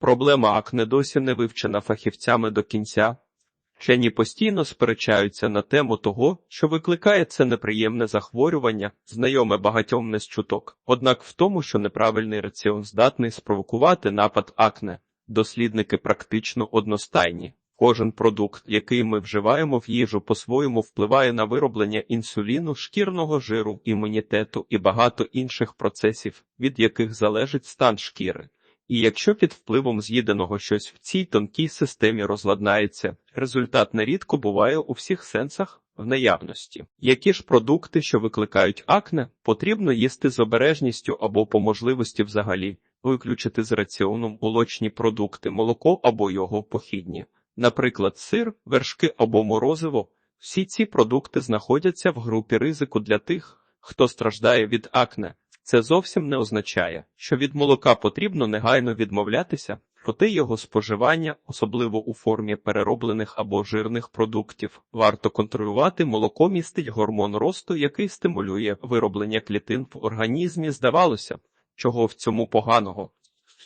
Проблема акне досі не вивчена фахівцями до кінця. Вчені постійно сперечаються на тему того, що викликає це неприємне захворювання, знайоме багатьом не з чуток. Однак в тому, що неправильний раціон здатний спровокувати напад акне, дослідники практично одностайні. Кожен продукт, який ми вживаємо в їжу, по-своєму впливає на вироблення інсуліну, шкірного жиру, імунітету і багато інших процесів, від яких залежить стан шкіри. І якщо під впливом з'їденого щось в цій тонкій системі розладнається, результат нерідко буває у всіх сенсах в наявності. Які ж продукти, що викликають акне, потрібно їсти з обережністю або по можливості взагалі виключити з раціону молочні продукти, молоко або його похідні. Наприклад, сир, вершки або морозиво. Всі ці продукти знаходяться в групі ризику для тих, хто страждає від акне. Це зовсім не означає, що від молока потрібно негайно відмовлятися, проте його споживання, особливо у формі перероблених або жирних продуктів, варто контролювати. Молоко містить гормон росту, який стимулює вироблення клітин в організмі. Здавалося, чого в цьому поганого.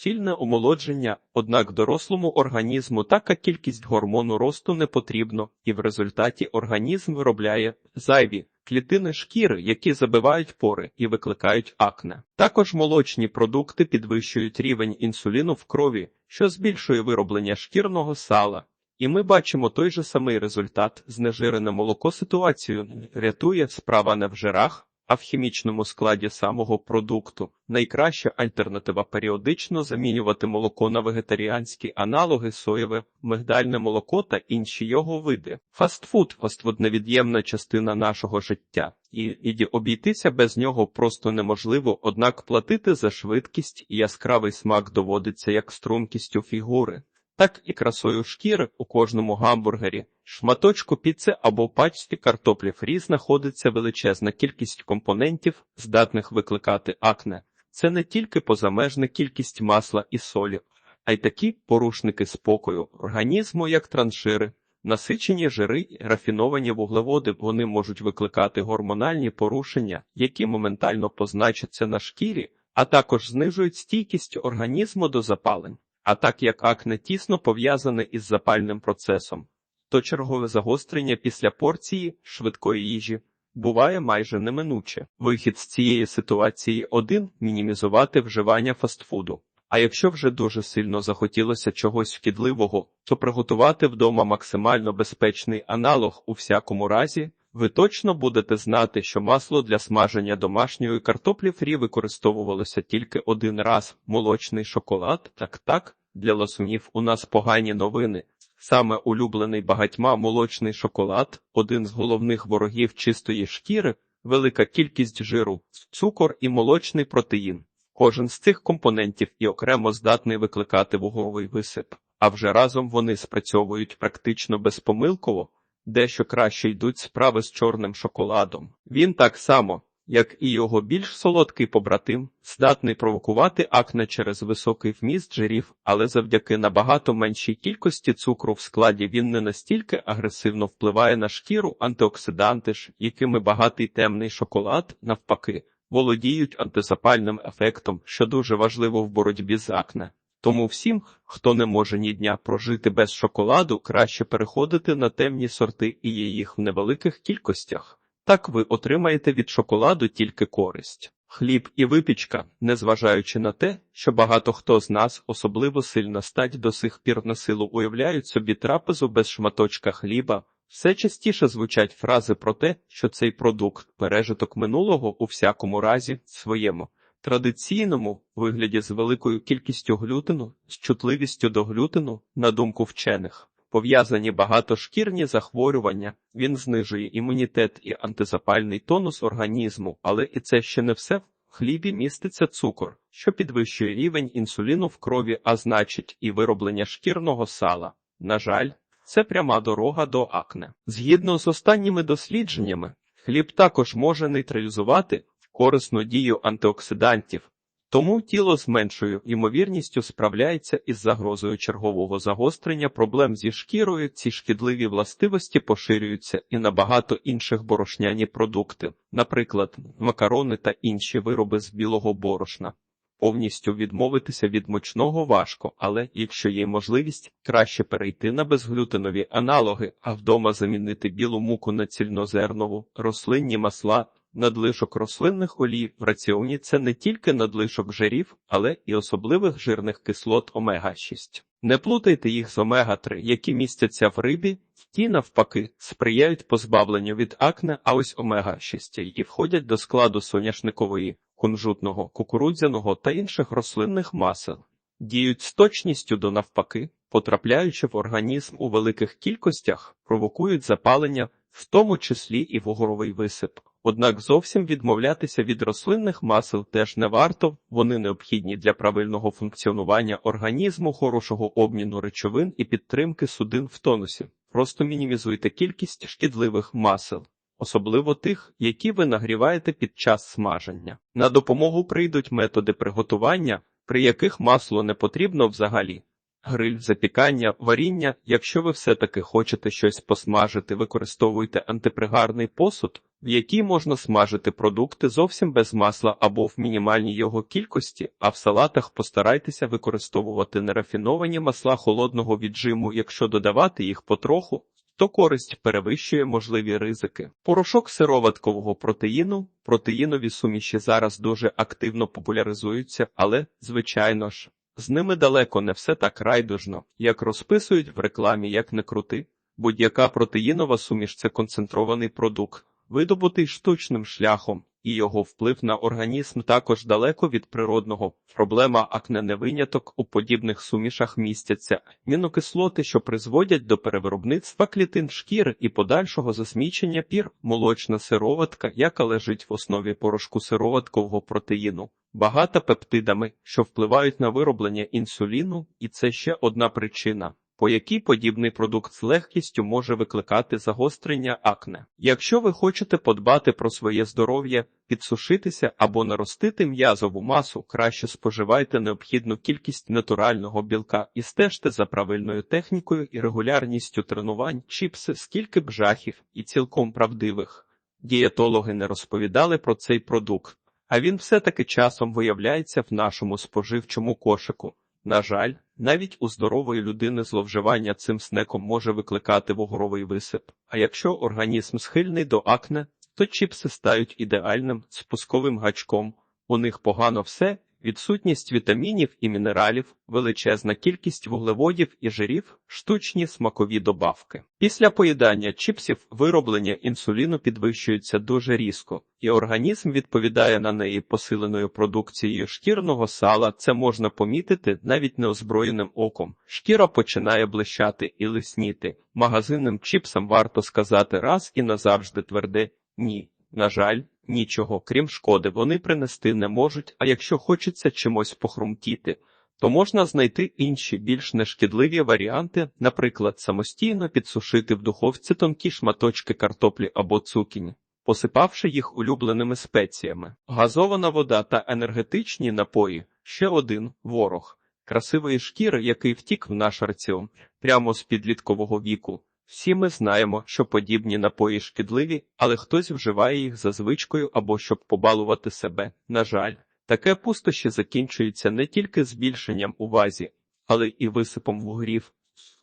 Щільне омолодження, однак дорослому організму така кількість гормону росту не потрібно, і в результаті організм виробляє зайві клітини шкіри, які забивають пори і викликають акне. Також молочні продукти підвищують рівень інсуліну в крові, що збільшує вироблення шкірного сала. І ми бачимо той же самий результат. Знежирене молоко ситуацію рятує справа не в жирах, а в хімічному складі самого продукту. Найкраща альтернатива періодично замінювати молоко на вегетаріанські аналоги соєве, мигдальне молоко та інші його види. Фастфуд фастфуд невід'ємна частина нашого життя, і, і обійтися без нього просто неможливо, однак платити за швидкість і яскравий смак доводиться як стрункістю фігури. Так і красою шкіри у кожному гамбургері, шматочку піци або пачці картоплі фрі знаходиться величезна кількість компонентів, здатних викликати акне. Це не тільки позамежна кількість масла і солі, а й такі порушники спокою організму, як траншири, насичені жири і рафіновані вуглеводи. Вони можуть викликати гормональні порушення, які моментально позначаться на шкірі, а також знижують стійкість організму до запалень. А так як акне тісно пов'язане із запальним процесом, то чергове загострення після порції швидкої їжі буває майже неминуче. Вихід з цієї ситуації один мінімізувати вживання фастфуду. А якщо вже дуже сильно захотілося чогось шкідливого, то приготувати вдома максимально безпечний аналог у всякому разі. Ви точно будете знати, що масло для смаження домашньої картоплі фрі використовувалося тільки один раз. Молочний шоколад, так так, для ласунів у нас погані новини. Саме улюблений багатьма молочний шоколад, один з головних ворогів чистої шкіри, велика кількість жиру, цукор і молочний протеїн. Кожен з цих компонентів і окремо здатний викликати вугловий висип, а вже разом вони спрацьовують практично безпомилково дещо краще йдуть справи з чорним шоколадом. Він так само, як і його більш солодкий побратим, здатний провокувати акне через високий вміст жирів, але завдяки набагато меншій кількості цукру в складі він не настільки агресивно впливає на шкіру антиоксиданти ж, якими багатий темний шоколад, навпаки, володіють антизапальним ефектом, що дуже важливо в боротьбі з акне. Тому всім, хто не може ні дня прожити без шоколаду, краще переходити на темні сорти і є їх в невеликих кількостях. Так ви отримаєте від шоколаду тільки користь. Хліб і випічка, незважаючи на те, що багато хто з нас, особливо сильна стать до сих пір на силу уявляють собі трапезу без шматочка хліба, все частіше звучать фрази про те, що цей продукт пережиток минулого у всякому разі своєму традиційному вигляді з великою кількістю глютину, з чутливістю до глютину, на думку вчених, пов'язані багатошкірні захворювання, він знижує імунітет і антизапальний тонус організму, але і це ще не все. В хлібі міститься цукор, що підвищує рівень інсуліну в крові, а значить, і вироблення шкірного сала. На жаль, це пряма дорога до акне. Згідно з останніми дослідженнями, хліб також може нейтралізувати корисну дію антиоксидантів, тому тіло з меншою ймовірністю справляється із загрозою чергового загострення проблем зі шкірою. Ці шкідливі властивості поширюються і на багато інших борошняні продукти, наприклад, макарони та інші вироби з білого борошна. Повністю відмовитися від мучного важко, але якщо є можливість, краще перейти на безглютенові аналоги, а вдома замінити білу муку на цільнозернову, рослинні масла. Надлишок рослинних олій в раціоні це не тільки надлишок жирів, але і особливих жирних кислот омега-6. Не плутайте їх з омега-3, які містяться в рибі, ті, навпаки, сприяють позбавленню від акне, а ось омега-6 які входять до складу соняшникової, кунжутного, кукурудзяного та інших рослинних масел. Діють з точністю до навпаки, потрапляючи в організм у великих кількостях, провокують запалення, в тому числі і вугоровий висип. Однак зовсім відмовлятися від рослинних масел теж не варто, вони необхідні для правильного функціонування організму, хорошого обміну речовин і підтримки судин в тонусі. Просто мінімізуйте кількість шкідливих масел, особливо тих, які ви нагріваєте під час смаження. На допомогу прийдуть методи приготування, при яких масло не потрібно взагалі. Гриль, запікання, варіння. Якщо ви все-таки хочете щось посмажити, використовуйте антипригарний посуд, в якій можна смажити продукти зовсім без масла або в мінімальній його кількості, а в салатах постарайтеся використовувати нерафіновані масла холодного віджиму, якщо додавати їх потроху, то користь перевищує можливі ризики. Порошок сироваткового протеїну, протеїнові суміші зараз дуже активно популяризуються, але, звичайно ж, з ними далеко не все так райдужно, як розписують в рекламі, як не крути. Будь-яка протеїнова суміш це концентрований продукт, видобутий штучним шляхом, і його вплив на організм також далеко від природного. Проблема акне не виняток у подібних сумішах містяться мінокислоти, що призводять до перевиробництва клітин шкіри і подальшого засмічення пір, молочна сироватка, яка лежить в основі порошку сироваткового протеїну. Багата пептидами, що впливають на вироблення інсуліну, і це ще одна причина, по якій подібний продукт з легкістю може викликати загострення акне. Якщо ви хочете подбати про своє здоров'я, підсушитися або наростити м'язову масу, краще споживайте необхідну кількість натурального білка і стежте за правильною технікою і регулярністю тренувань, чіпси, скільки б жахів і цілком правдивих. Дієтологи не розповідали про цей продукт. А він все-таки часом виявляється в нашому споживчому кошику. На жаль, навіть у здорової людини зловживання цим снеком може викликати вогровий висип. А якщо організм схильний до акне, то чіпси стають ідеальним спусковим гачком. У них погано все, відсутність вітамінів і мінералів, величезна кількість вуглеводів і жирів, штучні смакові добавки. Після поїдання чіпсів вироблення інсуліну підвищується дуже різко, і організм відповідає на неї посиленою продукцією шкірного сала. Це можна помітити навіть неозброєним оком. Шкіра починає блищати і лисніти. Магазинним чіпсам варто сказати раз і назавжди тверде ні. На жаль, нічого, крім шкоди, вони принести не можуть, а якщо хочеться чимось похрумтіти, то можна знайти інші більш нешкідливі варіанти, наприклад, самостійно підсушити в духовці тонкі шматочки картоплі або цукінь, посипавши їх улюбленими спеціями. Газована вода та енергетичні напої ще один ворог. Красивої шкіри, який втік в наш раціон прямо з підліткового віку. Всі ми знаємо, що подібні напої шкідливі, але хтось вживає їх за звичкою або щоб побалувати себе. На жаль, таке пустощі закінчується не тільки збільшенням у вазі, але і висипом вугрів,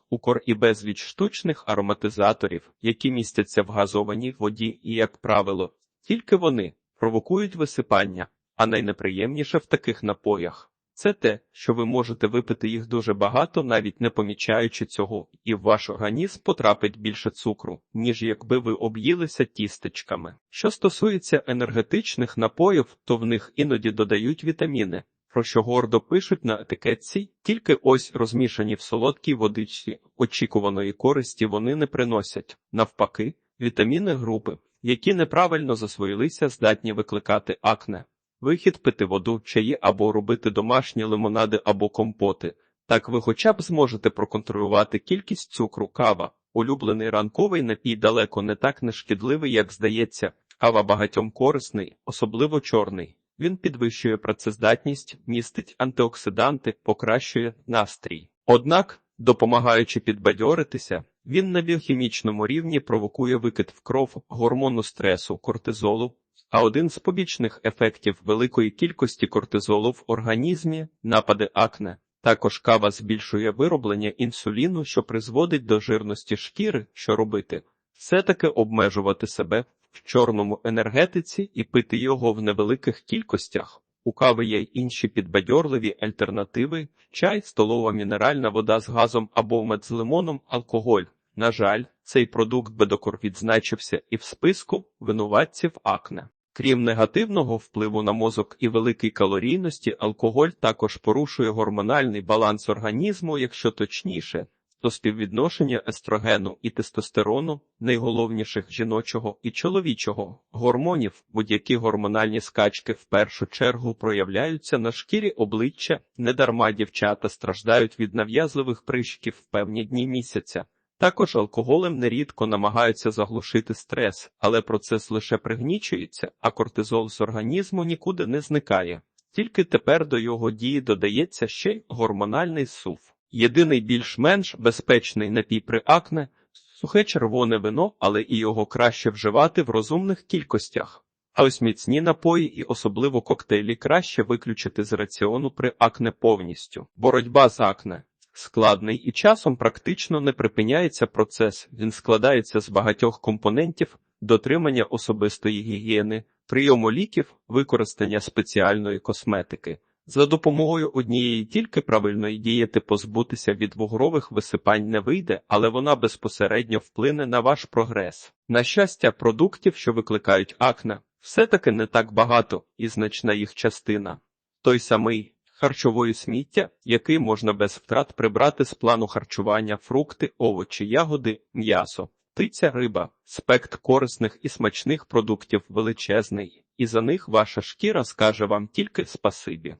укор і безліч штучних ароматизаторів, які містяться в газованій воді, і, як правило, тільки вони провокують висипання, а найнеприємніше в таких напоях. Це те, що ви можете випити їх дуже багато, навіть не помічаючи цього, і в ваш організм потрапить більше цукру, ніж якби ви об'їлися тістечками. Що стосується енергетичних напоїв, то в них іноді додають вітаміни, про що гордо пишуть на етикетці, тільки ось розмішані в солодкій водичці, очікуваної користі вони не приносять. Навпаки, вітаміни групи, які неправильно засвоїлися, здатні викликати акне. Вихід пити воду, чаї або робити домашні лимонади або компоти. Так ви хоча б зможете проконтролювати кількість цукру, кава. Улюблений ранковий напій далеко не так нешкідливий, як здається, кава багатьом корисний, особливо чорний. Він підвищує працездатність, містить антиоксиданти, покращує настрій. Однак, допомагаючи підбадьоритися, він на біохімічному рівні провокує викид в кров гормону стресу, кортизолу, А один з побічних ефектів великої кількості кортизолу в організмі напади акне. Також кава збільшує вироблення інсуліну, що призводить до жирності шкіри, що робити. Все-таки обмежувати себе в чорному енергетиці і пити його в невеликих кількостях. У кави є й інші підбадьорливі альтернативи: чай, столова мінеральна вода з газом або мед з лимоном, алкоголь. На жаль, цей продукт бедокор відзначився і в списку винуватців акне. Крім негативного впливу на мозок і великій калорійності, алкоголь також порушує гормональний баланс організму, якщо точніше, то співвідношення естрогену і тестостерону, найголовніших жіночого і чоловічого гормонів, будь-які гормональні скачки в першу чергу проявляються на шкірі обличчя, недарма дівчата страждають від нав'язливих прищиків в певні дні місяця. Також алкоголем нерідко намагаються заглушити стрес, але процес лише пригнічується, а кортизол з організму нікуди не зникає. Тільки тепер до його дії додається ще й гормональний сув. Єдиний більш-менш безпечний напій при акне – сухе червоне вино, але і його краще вживати в розумних кількостях. А ось міцні напої і особливо коктейлі краще виключити з раціону при акне повністю. Боротьба з акне складний і часом практично не припиняється процес. Він складається з багатьох компонентів дотримання особистої гігієни, прийому ліків, використання спеціальної косметики. За допомогою однієї тільки правильної дієти позбутися від вугрових висипань не вийде, але вона безпосередньо вплине на ваш прогрес. На щастя, продуктів, що викликають акне, все-таки не так багато, і значна їх частина. Той самий харчової сміття, який можна без втрат прибрати з плану харчування фрукти, овочі, ягоди, м'ясо. Птиця, риба, спект корисних і смачних продуктів величезний, і за них ваша шкіра скаже вам тільки спасибі.